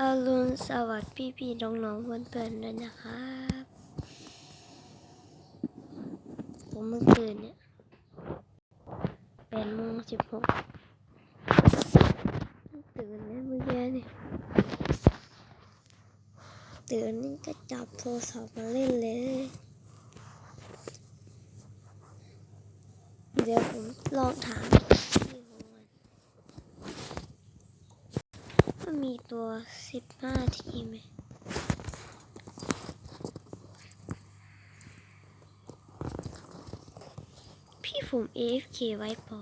อรุณสวัสดิ์พี่พี่ๆน้องๆเพื่อนๆด้วยนะครับผมเมื่อคืนเนี่ยแปดโมงสิบหกตื่นแล้วเมื่อกี้เนี่ยตื่นนี่ก็จับโทรศัพท์มาเล่นเลย เดี๋ยวผมลองถามพี่ผมก่อนว่ามีตัว สิบห้าทีไหมพี่ผม AFK ไว้ปอ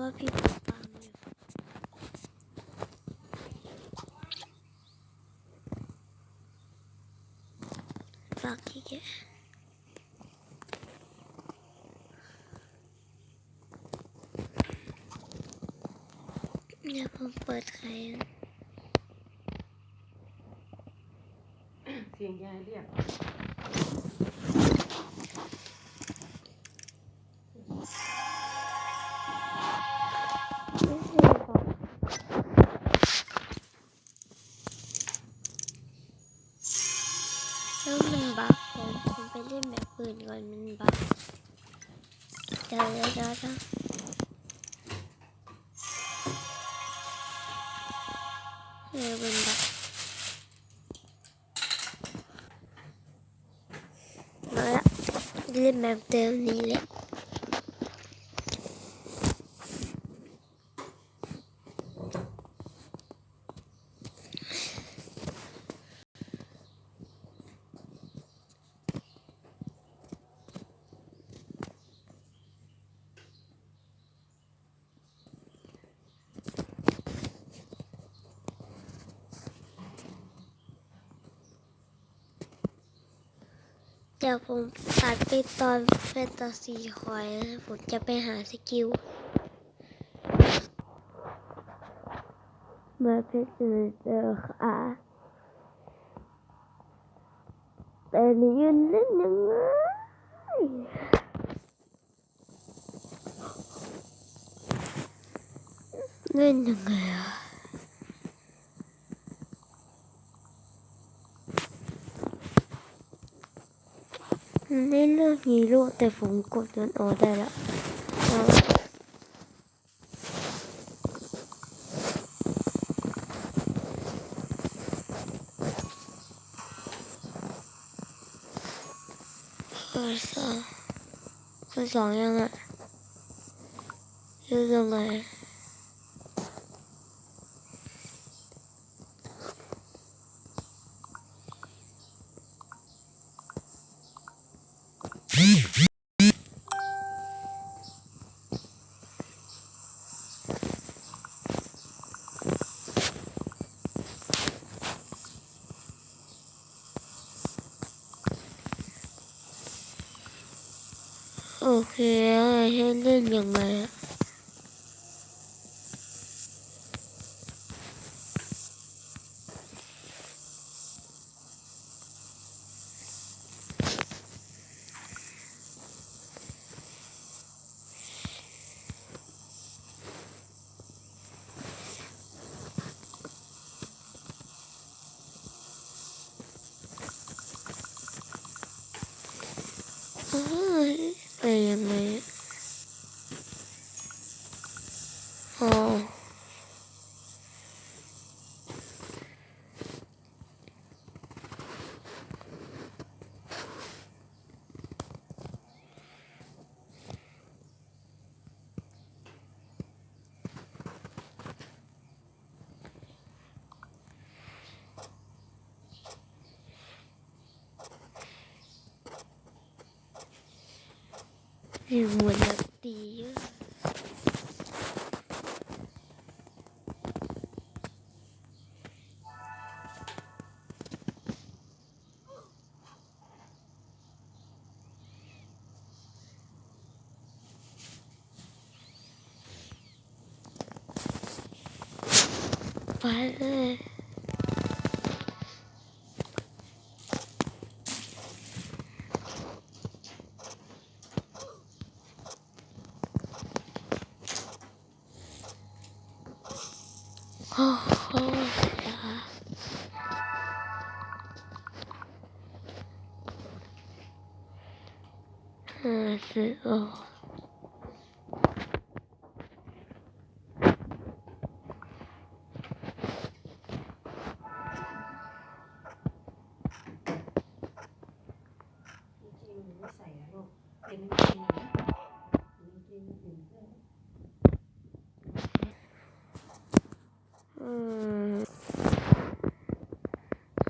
ว่าพี่ผมตามอยู่ฝากที่แกเดี๋ยวผมเปิดใครเสียงยายเรียก เล่นแบบอื่นก่อนมันบักเดี๋ยวเดี๋ยวเดี๋ยวเดี๋ยวเออมันบักมาละเล่นแบบเดิมนี้แหละ ดี๋ยวผมตัดไปตอนแฟนตาซีคอยนะผมจะไปหาสกิลเมื่อเพชรเจอค่ะแต่นี่ยืนเล่นยังไงเล่นยังไงอะ ในเรื่องฮีโร่แต่ผมกดมันออได้แล้วเอาข้อสองข้อสองยังไงอเคให้เล่นยังไงอะคลิปนี้ OK，来，先念你们。 ไปยังไง 日暮的笛，反正。好好呀是哦。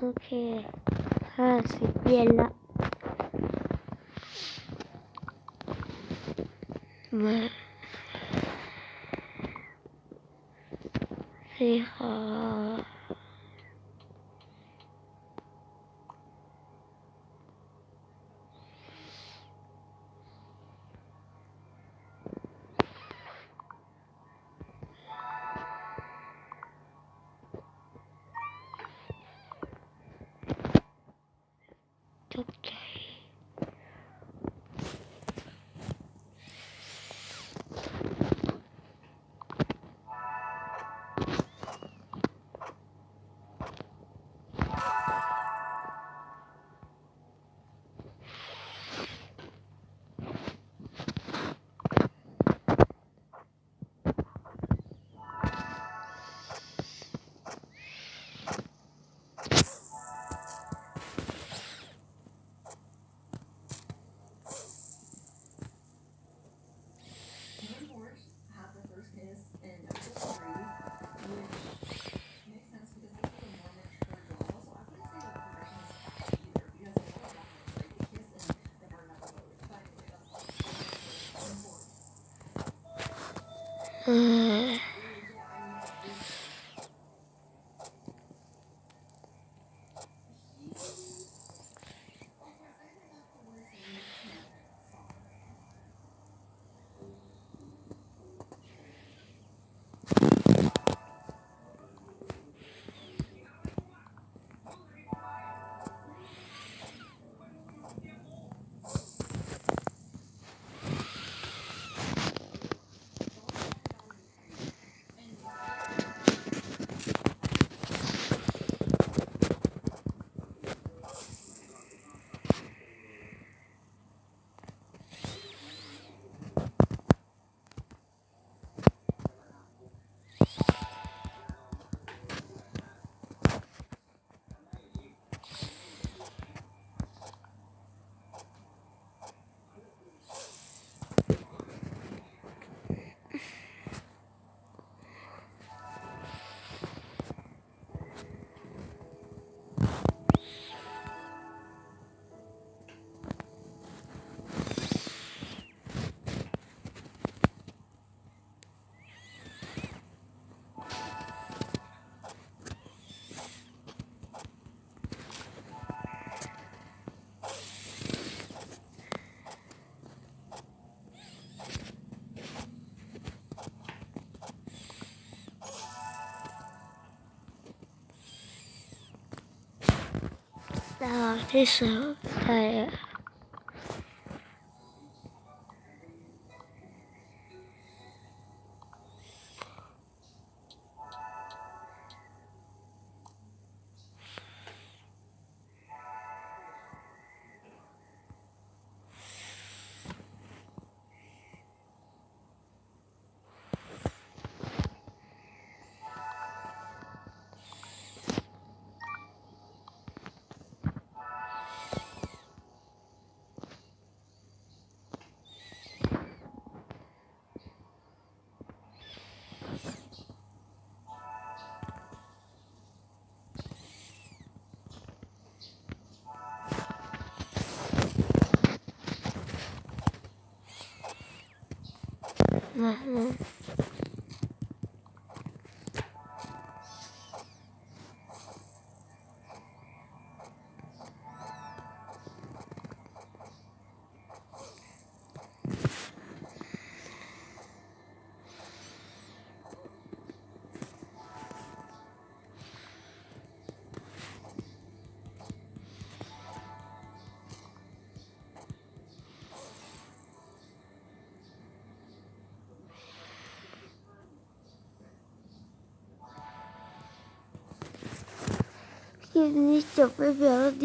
โอเคห้าสิบเยนละมาสี่ขอ picture. 嗯。啊这时候哎呀嗯。Ini capek, belok.